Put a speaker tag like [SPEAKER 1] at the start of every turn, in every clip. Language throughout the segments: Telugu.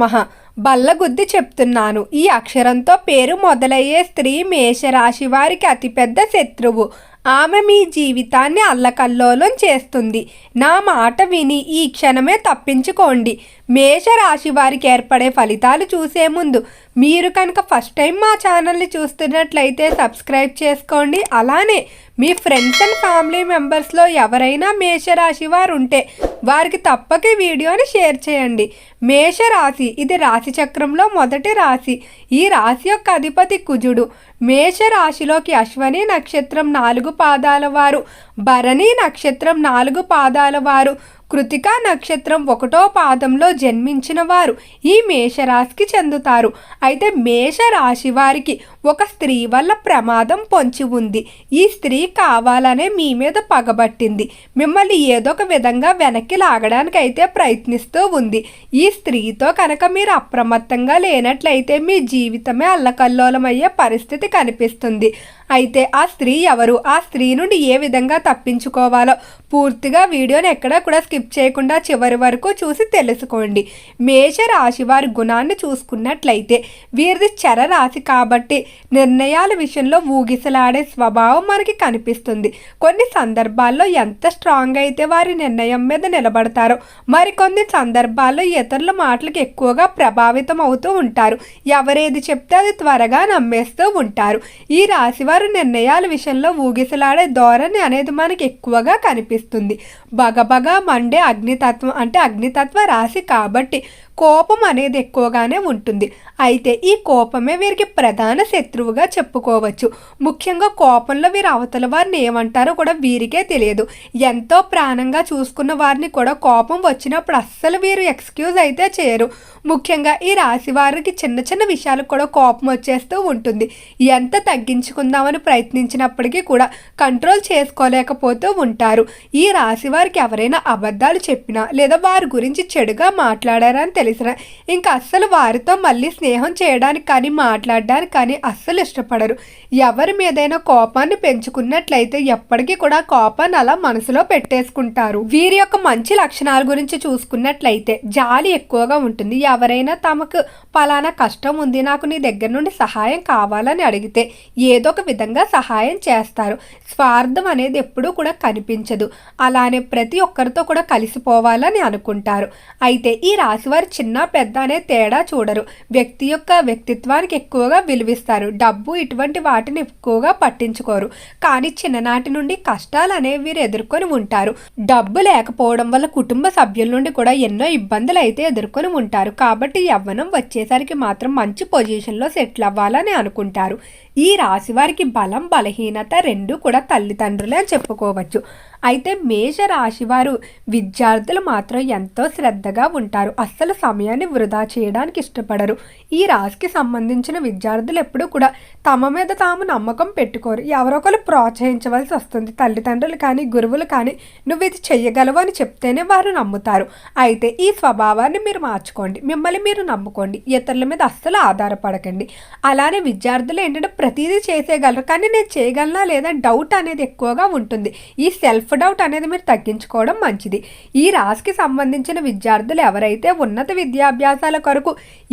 [SPEAKER 1] మహా. బల్లగుద్ది చెప్తున్నాను. ఈ అక్షరంతో పేరు మొదలయ్యే స్త్రీ మేషరాశి వారికి అతిపెద్ద శత్రువు. ఆమె మీ జీవితాన్ని అల్లకల్లోలం చేస్తుంది. నా మాట విని ఈ క్షణమే తప్పించుకోండి. మేషరాశి వారికి ఏర్పడే ఫలితాలు చూసే ముందు మీరు కనుక ఫస్ట్ టైం మా ఛానల్ని చూస్తున్నట్లయితే సబ్స్క్రైబ్ చేసుకోండి. అలానే మీ ఫ్రెండ్స్ అండ్ ఫ్యామిలీ మెంబర్స్లో ఎవరైనా మేషరాశి వారు ఉంటే వారికి తప్పక వీడియోని షేర్ చేయండి. మేషరాశి ఇది రాశి చక్రంలో మొదటి రాశి. ఈ రాశి యొక్క అధిపతి కుజుడు. మేష రాశిలోకి అశ్వని నక్షత్రం నాలుగు పాదాల వారు. భరణి నక్షత్రం నాలుగు పాదాల వారు. కృతికా నక్షత్రం ఒకటో పాదంలో జన్మించిన వారు. ఈ మేషరాశికి చెందుతారు. అయితే మేషరాశి వారికి ఒక స్త్రీ వల్ల ప్రమాదం పొంచి ఉంది. ఈ స్త్రీ కావాలనే మీ మీద పగబట్టింది. మిమ్మల్ని ఏదో ఒక విధంగా వెనక్కి లాగడానికి అయితే ప్రయత్నిస్తూ ఉంది. ఈ స్త్రీతో కనుక మీరు అప్రమత్తంగా లేనట్లయితే మీ జీవితమే అల్లకల్లోలమయ్యే పరిస్థితి కనిపిస్తుంది. అయితే ఆ స్త్రీ ఎవరు? ఆ స్త్రీ నుండి ఏ విధంగా తప్పించుకోవాలో పూర్తిగా వీడియోని ఎక్కడా కూడా స్కిప్ చేయకుండా చివరి వరకు చూసి తెలుసుకోండి. మేష రాశి వారి గుణాన్ని చూసుకున్నట్లయితే వీరిది చర రాశి కాబట్టి నిర్ణయాల విషయంలో ఊగిసలాడే స్వభావం మనకి కనిపిస్తుంది. కొన్ని సందర్భాల్లో ఎంత స్ట్రాంగ్ అయితే వారి నిర్ణయం మీద నిలబడతారో మరికొన్ని సందర్భాల్లో ఇతరుల మాటలకు ఎక్కువగా ప్రభావితం అవుతూ ఉంటారు. ఎవరేది చెప్తే అది త్వరగా నమ్మేస్తూ ఉంటారు. ఈ రాశి వారి నిర్ణయాల విషయంలో ఊగిసలాడే ధోరణి అనేది మనకి ఎక్కువగా కనిపిస్తుంది. బగబగా బగబగ అంటే అగ్నితత్వం అంటే అగ్నితత్వ రాశి కాబట్టి కోపం అనేది ఎక్కువగానే ఉంటుంది. అయితే ఈ కోపమే వీరికి ప్రధాన శత్రువుగా చెప్పుకోవచ్చు. ముఖ్యంగా కోపంలో వీరు అవతల వారిని ఏమంటారో కూడా వీరికే తెలియదు. ఎంతో ప్రాణంగా చూసుకున్న వారిని కూడా కోపం వచ్చినప్పుడు అస్సలు వీరు ఎక్స్క్యూజ్ అయితే చేయరు. ముఖ్యంగా ఈ రాశి వారికి చిన్న చిన్న విషయాలకు కూడా కోపం వచ్చేస్తూ ఉంటుంది. ఎంత తగ్గించుకుందామని ప్రయత్నించినప్పటికీ కూడా కంట్రోల్ చేసుకోలేకపోతూ ఉంటారు. ఈ రాశి వారికి ఎవరైనా అబద్ధాలు చెప్పినా లేదా వారి గురించి చెడుగా మాట్లాడారని తెలిసిన. ఇంకా అస్సలు వారితో మళ్ళీ స్నేహం చేయడానికి కానీ మాట్లాడడానికి కానీ అస్సలు ఇష్టపడరు. ఎవరి మీదైనా కోపాన్ని పెంచుకున్నట్లయితే ఎప్పటికీ కూడా కోపాన్ని అలా మనసులో పెట్టేసుకుంటారు. వీరి యొక్క మంచి లక్షణాల గురించి చూసుకున్నట్లయితే జాలి ఎక్కువగా ఉంటుంది. ఎవరైనా తమకు పలానా కష్టం ఉంది నాకు నీ దగ్గర నుండి సహాయం కావాలని అడిగితే ఏదో ఒక విధంగా సహాయం చేస్తారు. స్వార్థం అనేది ఎప్పుడూ కూడా కనిపించదు. అలానే ప్రతి ఒక్కరితో కూడా కలిసిపోవాలని అనుకుంటారు. అయితే ఈ రాశి వారి చిన్న పెద్ద అనే తేడా చూడరు. వ్యక్తి యొక్క వ్యక్తిత్వానికి ఎక్కువగా విలువిస్తారు. డబ్బు ఇటువంటి వాటిని ఎక్కువగా పట్టించుకోరు. కానీ చిన్ననాటి నుండి కష్టాలు అనేవి వీరు ఎదుర్కొని ఉంటారు. డబ్బు లేకపోవడం వల్ల కుటుంబ సభ్యుల నుండి కూడా ఎన్నో ఇబ్బందులు అయితే ఎదుర్కొని ఉంటారు. కాబట్టి యవ్వనం వచ్చేసరికి మాత్రం మంచి పొజిషన్లో సెటిల్ అవ్వాలని అనుకుంటారు. ఈ రాశి వారికి బలం బలహీనత రెండు కూడా తల్లిదండ్రులే అని చెప్పుకోవచ్చు. అయితే మేష రాశి వారు విద్యార్థులు మాత్రం ఎంతో శ్రద్ధగా ఉంటారు. అస్సలు సమయాన్ని వృధా చేయడానికి ఇష్టపడరు. ఈ రాశికి సంబంధించిన విద్యార్థులు ఎప్పుడూ కూడా తమ మీద తాము నమ్మకం పెట్టుకోరు. ఎవరొకరు ప్రోత్సహించవలసి వస్తుంది. తల్లిదండ్రులు కానీ గురువులు కానీ నువ్వు ఇది చెయ్యగలవు అని చెప్తేనే వారు నమ్ముతారు. అయితే ఈ స్వభావాన్ని మీరు మార్చుకోండి. మిమ్మల్ని మీరు నమ్ముకోండి. ఇతరుల మీద అస్సలు ఆధారపడకండి. అలానే విద్యార్థులు ఏంటంటే ప్రతిదీ చేసేయగలరు. కానీ నేను చేయగలనా లేదా డౌట్ అనేది ఎక్కువగా ఉంటుంది. ఈ సెల్ఫ్ డౌట్ అనేది మీరు తగ్గించుకోవడం మంచిది. ఈ రాశికి సంబంధించిన విద్యార్థులు ఎవరైతే ఉన్నత విద్యాభ్యాసాల కొరకు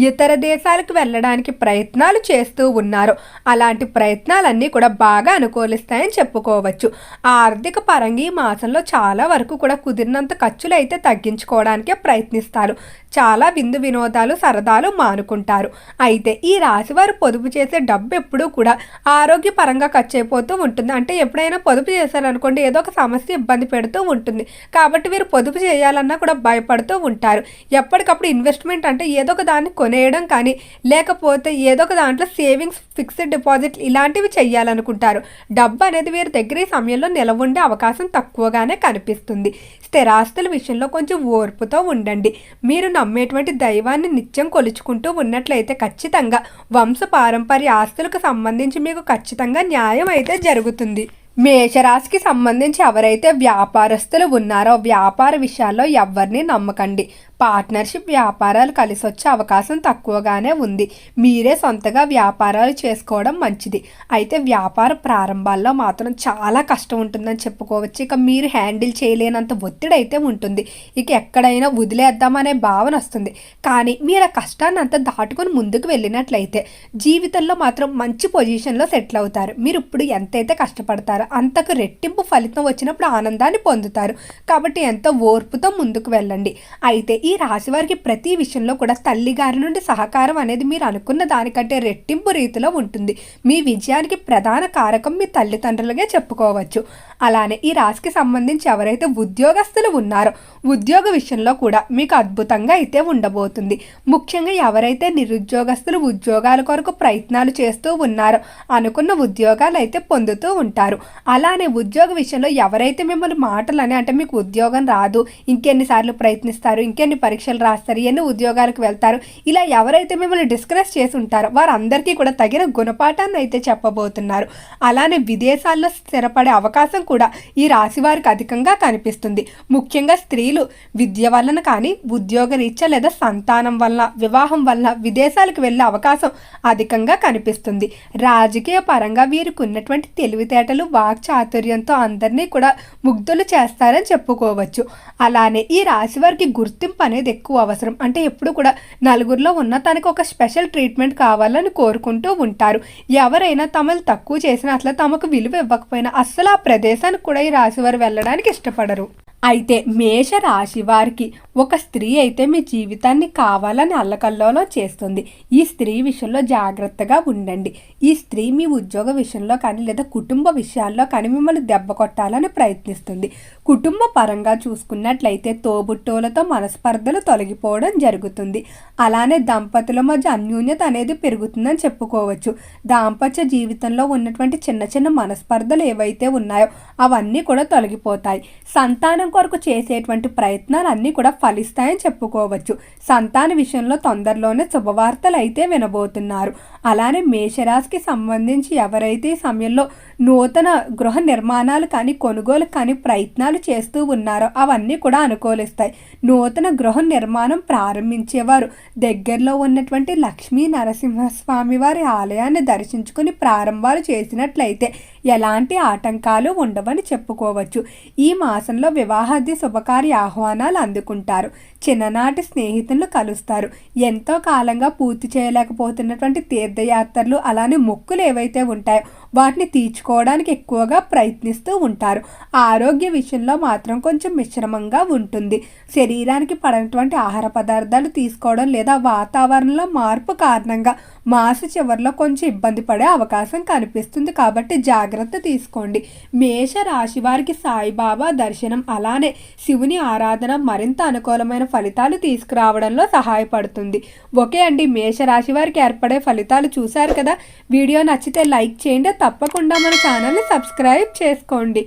[SPEAKER 1] ఇతర దేశాలకు వెళ్ళడానికి ప్రయత్నాలు చేస్తూ ఉన్నారో అలాంటి ప్రయత్నాలన్నీ కూడా బాగా అనుకూలిస్తాయని చెప్పుకోవచ్చు. ఆర్థిక పరంగా ఈ మాసంలో చాలా వరకు కూడా కుదిరినంత ఖర్చులు అయితే తగ్గించుకోవడానికే ప్రయత్నిస్తారు. చాలా విందు వినోదాలు సరదాలు మానుకుంటారు. అయితే ఈ రాశి వారు పొదుపు చేసే డబ్బు ఎప్పుడూ కూడా ఆరోగ్యపరంగా ఖర్చు అయిపోతూ ఉంటుంది. అంటే ఎప్పుడైనా పొదుపు చేశారనుకోండి ఏదో ఒక సమస్య ఇబ్బంది పెడుతూ ఉంటుంది. కాబట్టి వీరు పొదుపు చేయాలన్నా కూడా భయపడుతూ ఉంటారు. ఎప్పటికప్పుడు ఇన్వెస్ట్మెంట్ అంటే ఏదో ఒక దాన్ని కొనేయడం కానీ లేకపోతే ఏదో ఒక దాంట్లో సేవింగ్స్ ఫిక్స్డ్ డిపాజిట్ ఇలాంటివి చేయాలనుకుంటారు. డబ్బు అనేది వీరి దగ్గర ఈ సమయంలో నిలవ ఉండే అవకాశం తక్కువగానే కనిపిస్తుంది. స్థిరాస్తుల విషయంలో కొంచెం ఓర్పుతో ఉండండి. మీరు నమ్మేటువంటి దైవాన్ని నిత్యం కొలుచుకుంటూ ఉన్నట్లయితే ఖచ్చితంగా వంశ పారంపర్య ఆస్తులకు సంబంధించి మీకు ఖచ్చితంగా న్యాయం అయితే జరుగుతుంది. మేషరాశికి సంబంధించి ఎవరైతే వ్యాపారస్తులు ఉన్నారో వ్యాపార విషయాల్లో ఎవరిని నమ్మకండి. పార్ట్నర్షిప్ వ్యాపారాలు కలిసి వచ్చే అవకాశం తక్కువగానే ఉంది. మీరే సొంతగా వ్యాపారాలు చేసుకోవడం మంచిది. అయితే వ్యాపార ప్రారంభాల్లో మాత్రం చాలా కష్టం ఉంటుందని చెప్పుకోవచ్చు. ఇక మీరు హ్యాండిల్ చేయలేనంత ఒత్తిడి అయితే ఉంటుంది. ఇక ఎక్కడైనా వదిలేద్దామనే భావన వస్తుంది. కానీ మీరు ఆ కష్టాన్ని అంతా దాటుకొని ముందుకు వెళ్ళినట్లయితే జీవితంలో మాత్రం మంచి పొజిషన్లో సెటిల్ అవుతారు. మీరు ఇప్పుడు ఎంతైతే కష్టపడతారో అంతకు రెట్టింపు ఫలితం వచ్చినప్పుడు ఆనందాన్ని పొందుతారు. కాబట్టి ఎంతో ఓర్పుతో ముందుకు వెళ్ళండి. అయితే ఈ రాశి వారికి ప్రతి విషయంలో కూడా తల్లి గారి నుండి సహకారం అనేది మీరు అనుకున్న దానికంటే రెట్టింపు రీతిలో ఉంటుంది. మీ విజయానికి ప్రధాన కారకం మీ తల్లిదండ్రులుగా చెప్పుకోవచ్చు. అలానే ఈ రాశికి సంబంధించి ఎవరైతే ఉద్యోగస్తులు ఉన్నారో ఉద్యోగ విషయంలో కూడా మీకు అద్భుతంగా అయితే ఉండబోతుంది. ముఖ్యంగా ఎవరైతే నిరుద్యోగస్తులు ఉద్యోగాల కొరకు ప్రయత్నాలు చేస్తూ ఉన్నారో అనుకున్న ఉద్యోగాలు అయితే పొందుతూ ఉంటారు. అలానే ఉద్యోగ విషయంలో ఎవరైతే మిమ్మల్ని మాటలని అంటే మీకు ఉద్యోగం రాదు ఇంకెన్నిసార్లు ప్రయత్నిస్తారు ఇంకెన్ని పరీక్షలు రాస్తారు ఎన్ని ఉద్యోగాలకు వెళ్తారు. ఇలా ఎవరైతే మిమ్మల్ని డిస్కస్ చేసి ఉంటారో వారందరికీ కూడా తగిన గుణపాఠాన్ని అయితే చెప్పబోతున్నారు. అలానే విదేశాల్లో స్థిరపడే అవకాశం కూడా ఈ రాశి వారికి అధికంగా కనిపిస్తుంది. ముఖ్యంగా స్త్రీలు విద్య వలన కానీ ఉద్యోగ రీత్యా లేదా సంతానం వలన వివాహం వలన విదేశాలకు వెళ్ళే అవకాశం అధికంగా కనిపిస్తుంది. రాజకీయ పరంగా వీరికి ఉన్నటువంటి తెలివితేటలు వాక్ చాతుర్యంతో అందరినీ కూడా ముగ్ధులు చేస్తారని చెప్పుకోవచ్చు. అలానే ఈ రాశి వారికి గుర్తింపు అనేది ఎక్కువ అవసరం. అంటే ఎప్పుడు కూడా నలుగురిలో ఉన్న తనకు ఒక స్పెషల్ ట్రీట్మెంట్ కావాలని కోరుకుంటూ ఉంటారు. ఎవరైనా తమను తక్కువ చేసినా అట్లా తమకు విలువ ఇవ్వకపోయినా అస్సలు ఆ ప్రదేశానికి కూడా ఈ రాశి వారు వెళ్ళడానికి ఇష్టపడరు. అయితే మేష రాశి వారికి ఒక స్త్రీ అయితే మీ జీవితాన్ని కావాలని అల్లకల్లోలో చేస్తుంది. ఈ స్త్రీ విషయంలో జాగ్రత్తగా ఉండండి. ఈ స్త్రీ మీ ఉద్యోగ విషయంలో కానీ లేదా కుటుంబ విషయాల్లో కానీ మిమ్మల్ని దెబ్బ కొట్టాలని ప్రయత్నిస్తుంది. కుటుంబ పరంగా చూసుకున్నట్లయితే తోబుట్టోలతో మనస్పర్ధలు తొలగిపోవడం జరుగుతుంది. అలానే దంపతుల మధ్య అన్యూన్యత అనేది పెరుగుతుందని చెప్పుకోవచ్చు. దాంపత్య జీవితంలో ఉన్నటువంటి చిన్న చిన్న మనస్పర్ధలు ఏవైతే ఉన్నాయో అవన్నీ కూడా తొలగిపోతాయి. సంతానం కొరకు చేసేటువంటి ప్రయత్నాలు అన్నీ కూడా ఫలిస్తాయని చెప్పుకోవచ్చు. సంతాన విషయంలో తొందరలోనే శుభవార్తలు అయితే వినబోతున్నారు. అలానే మేషరాశికి సంబంధించి ఎవరైతే ఈ సమయంలో నూతన గృహ నిర్మాణాలు కానీ కొనుగోలు కానీ ప్రయత్నాలు చేస్తూ ఉన్నారో అవన్నీ కూడా అనుకూలిస్తాయి. నూతన గృహ నిర్మాణం ప్రారంభించేవారు దగ్గరలో ఉన్నటువంటి లక్ష్మీ నరసింహస్వామి వారి ఆలయాన్ని దర్శించుకుని ప్రారంభాలు చేసినట్లయితే ఎలాంటి ఆటంకాలు ఉండవని చెప్పుకోవచ్చు. ఈ మాసంలో వివాహాది శుభకార్య ఆహ్వానాలు అందుకుంటారు. చిన్ననాటి స్నేహితులను కలుస్తారు. ఎంతో కాలంగా పూర్తి చేయలేకపోతున్నటువంటి తీర్థయాత్రలు అలానే మొక్కులు ఏవైతే ఉంటాయో వాటిని తీర్చుకోవడానికి ఎక్కువగా ప్రయత్నిస్తూ ఉంటారు. ఆరోగ్య విషయంలో మాత్రం కొంచెం మిశ్రమంగా ఉంటుంది. శరీరానికి పడినటువంటి ఆహార పదార్థాలు తీసుకోవడం లేదా వాతావరణంలో మార్పు కారణంగా మాస చివరిలో కొంచెం ఇబ్బంది పడే అవకాశం కనిపిస్తుంది. కాబట్టి జాగ్రత్త తీసుకోండి. మేష రాశి వారికి సాయిబాబా దర్శనం అలానే శివుని ఆరాధన మరింత అనుకూలమైన ఫలితాలు తీసుకురావడంలో సహాయపడుతుంది. ఓకే అండి. మేషరాశి వారికి ఏర్పడే ఫలితాలు చూశారు కదా? వీడియో నచ్చితే లైక్ చేయండి. తప్పకుండా మన ఛానల్ని సబ్స్క్రైబ్ చేసుకోండి.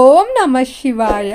[SPEAKER 1] ఓం నమ శివాయ.